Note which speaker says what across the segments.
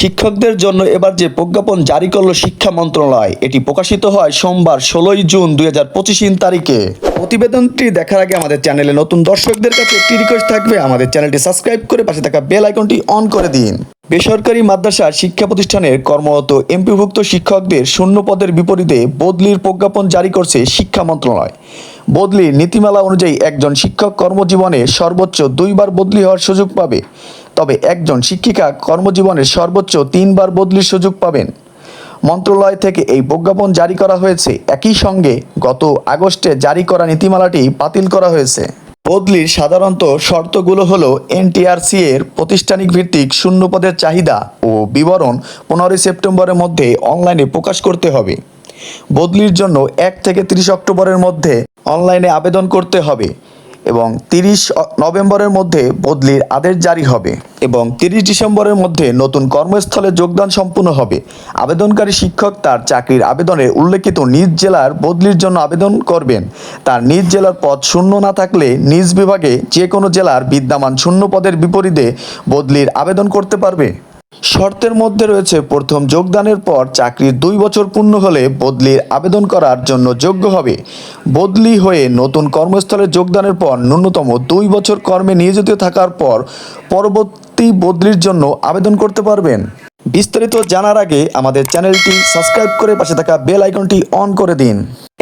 Speaker 1: শিক্ষকদের জন্য এবার যে প্রজ্ঞাপন জারি করল শিক্ষা মন্ত্রণালয়, এটি প্রকাশিত হয় সোমবার, ষোলোই জুন দুই হাজার পঁচিশ তারিখে। প্রতিবেদনটি দেখার আগে আমাদের চ্যানেলে নতুন দর্শকদের কাছে একটি রিকোয়েস্ট থাকবে, আমাদের চ্যানেলটি সাবস্ক্রাইব করে পাশে থাকা বেল আইকনটি অন করে দিন। বেসরকারি মাদ্রাসার শিক্ষা প্রতিষ্ঠানের কর্মরত এমপিভুক্ত শিক্ষকদের শূন্য পদের বিপরীতে বদলির প্রজ্ঞাপন জারি করছে শিক্ষা মন্ত্রণালয়। বদলির নীতিমালা অনুযায়ী একজন শিক্ষক কর্মজীবনে সর্বোচ্চ দুইবার বদলি হওয়ার সুযোগ পাবে। তবে একজন শিক্ষিকা কর্মজীবনের সর্বোচ্চ তিনবার বদলির সুযোগ পাবেন। মন্ত্রণালয় থেকে এই প্রজ্ঞাপন জারি করা হয়েছে। একই সঙ্গে গত আগস্টে জারি করা নীতিমালাটি বাতিল করা হয়েছে। বদলির সাধারণত শর্তগুলো হলো এনটিআরসি এর প্রতিষ্ঠানিক ভিত্তিক শূন্য পদের চাহিদা ও বিবরণ পনেরোই সেপ্টেম্বরের মধ্যে অনলাইনে প্রকাশ করতে হবে। বদলির জন্য এক থেকে তিরিশ অক্টোবরের মধ্যে অনলাইনে আবেদন করতে হবে। এবং তিরিশ নভেম্বরের মধ্যে বদলির আদেশ জারি হবে এবং তিরিশ ডিসেম্বরের মধ্যে নতুন কর্মস্থলে যোগদান সম্পূর্ণ হবে। আবেদনকারী শিক্ষক তার চাকরির আবেদনে উল্লেখিত নিজ জেলার বদলির জন্য আবেদন করবেন। তার নিজ জেলার পদ শূন্য না থাকলে নিজ বিভাগে যে কোনো জেলার বিদ্যমান শূন্য পদের বিপরীতে বদলির আবেদন করতে পারবে। শর্তের মধ্যে রয়েছে প্রথম যোগদানের পর চাকরির দুই বছর পূর্ণ হলে বদলির আবেদন করার জন্য যোগ্য হবে। বদলি হয়ে নতুন কর্মস্থলে যোগদানের পর ন্যূনতম দুই বছর কর্মে নিয়োজিত থাকার পর পরবর্তী বদলির জন্য আবেদন করতে পারবেন। বিস্তারিত জানার আগে আমাদের চ্যানেলটি সাবস্ক্রাইব করে পাশে থাকা বেল আইকনটি অন করে দিন।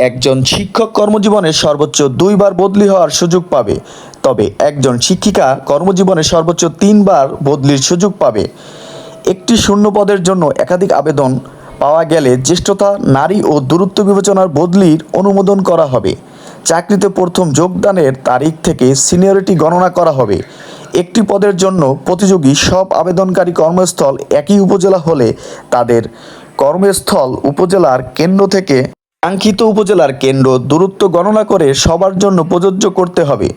Speaker 1: একজন শিক্ষক কর্মজীবনে সর্বোচ্চ দুইবার বদলি হওয়ার সুযোগ পাবে, তবে একজন শিক্ষিকা কর্মজীবনে সর্বোচ্চ তিনবার বদলির সুযোগ পাবে। একটি শূন্য পদের জন্য একাধিক আবেদন পাওয়া গেলে জ্যেষ্ঠতা, নারী ও দূরত্ব বিবেচনার বদলির অনুমোদন করা হবে। চাকরিতে প্রথম যোগদানের তারিখ থেকে সিনিয়রিটি গণনা করা হবে। একটি পদের জন্য প্রতিযোগী সব আবেদনকারী কর্মস্থল একই উপজেলা হলে তাদের কর্মস্থল উপজেলার কেন্দ্র থেকে কাঙ্ক্ষিত উপজেলার কেন্দ্র দূরত্ব গণনা করে সবার জন্য প্রযোজ্য করতে হবে।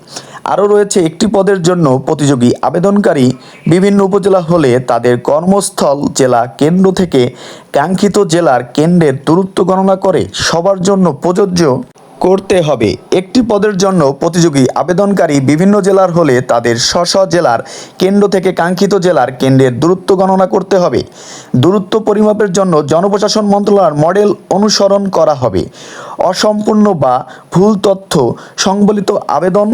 Speaker 1: আরও রয়েছে একটি পদের জন্য প্রতিযোগী আবেদনকারী বিভিন্ন উপজেলা হলে তাদের কর্মস্থল জেলা কেন্দ্র থেকে কাঙ্ক্ষিত জেলার কেন্দ্রের দূরত্ব গণনা করে সবার জন্য প্রযোজ্য করতে হবে। একটি পদের জন্য প্রতিযোগী আবেদনকারী বিভিন্ন জেলার হলে তাদের স্ব জেলার কেন্দ্র থেকে কাঙ্ক্ষিত জেলার কেন্দ্রের দূরত্ব গণনা করতে হবে। দূরত্ব পরিমাপের জন্য জনপ্রশাসন মন্ত্রণালয়ের মডেল অনুসরণ করা হবে। অসম্পূর্ণ বা ভুল তথ্য সংবলিত আবেদন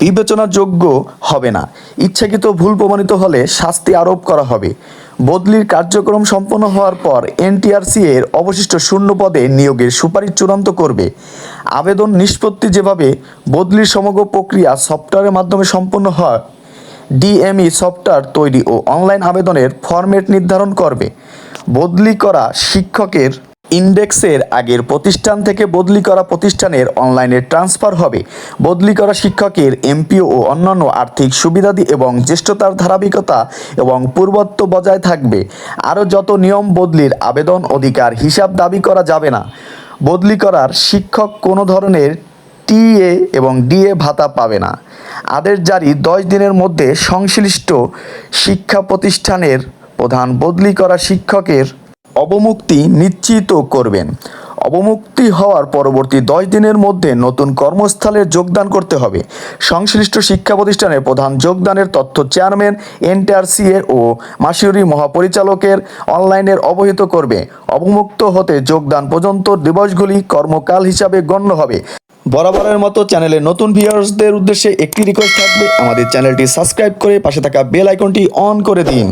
Speaker 1: বিবেচনাযোগ্য হবে না। ইচ্ছাকৃত ভুল প্রমাণিত হলে শাস্তি আরোপ করা হবে। বদলির কার্যক্রম সম্পন্ন হওয়ার পর এনটিআরসি এর অবশিষ্ট শূন্য পদে নিয়োগের সুপারিশ চূড়ান্ত করবে। আবেদন নিষ্পত্তি যেভাবে বদলির সমগ্র প্রক্রিয়া সফটওয়্যারের মাধ্যমে সম্পন্ন হয়, ডিএমই সফটওয়্যার তৈরি ও অনলাইন আবেদনের ফরম্যাট নির্ধারণ করবে। বদলি করা শিক্ষকের ইন্ডেক্সের আগের প্রতিষ্ঠান থেকে বদলি করা প্রতিষ্ঠানের অনলাইনে ট্রান্সফার হবে। বদলি করা শিক্ষকের এমপিও ও অন্যান্য আর্থিক সুবিধাদি এবং জ্যেষ্ঠতার ধারাবাহিকতা এবং পূর্বত্ব বজায় থাকবে। আরও যত নিয়ম বদলির আবেদন অধিকার হিসাব দাবি করা যাবে না। বদলি করার শিক্ষক কোনো ধরনের টিএ এবং ডিএ ভাতা পাবে না। আদেশ জারি দশ দিনের মধ্যে সংশ্লিষ্ট শিক্ষা প্রতিষ্ঠানের প্রধান বদলি করা শিক্ষকের অবমুক্তি নিশ্চিত করবেন। অবমুক্তি হওয়ার পরবর্তী দশ দিনের মধ্যে নতুন কর্মস্থলে যোগদান করতে হবে। সংশ্লিষ্ট শিক্ষা প্রতিষ্ঠানের প্রধান যোগদানের তথ্য চেয়ারম্যান, এনটিআরসি এর ও মাসিউরি মহাপরিচালকের অনলাইনের অবহিত করবে। অবমুক্ত হতে যোগদান পর্যন্ত দিবসগুলি কর্মকাল হিসাবে গণ্য হবে। বরাবরের মতো চ্যানেলে নতুন ভিউয়ার্সদের উদ্দেশ্যে একটি রিকোয়েস্ট থাকবে। আমাদের চ্যানেলটি সাবস্ক্রাইব করে পাশে থাকা বেল আইকনটি অন করে দিন।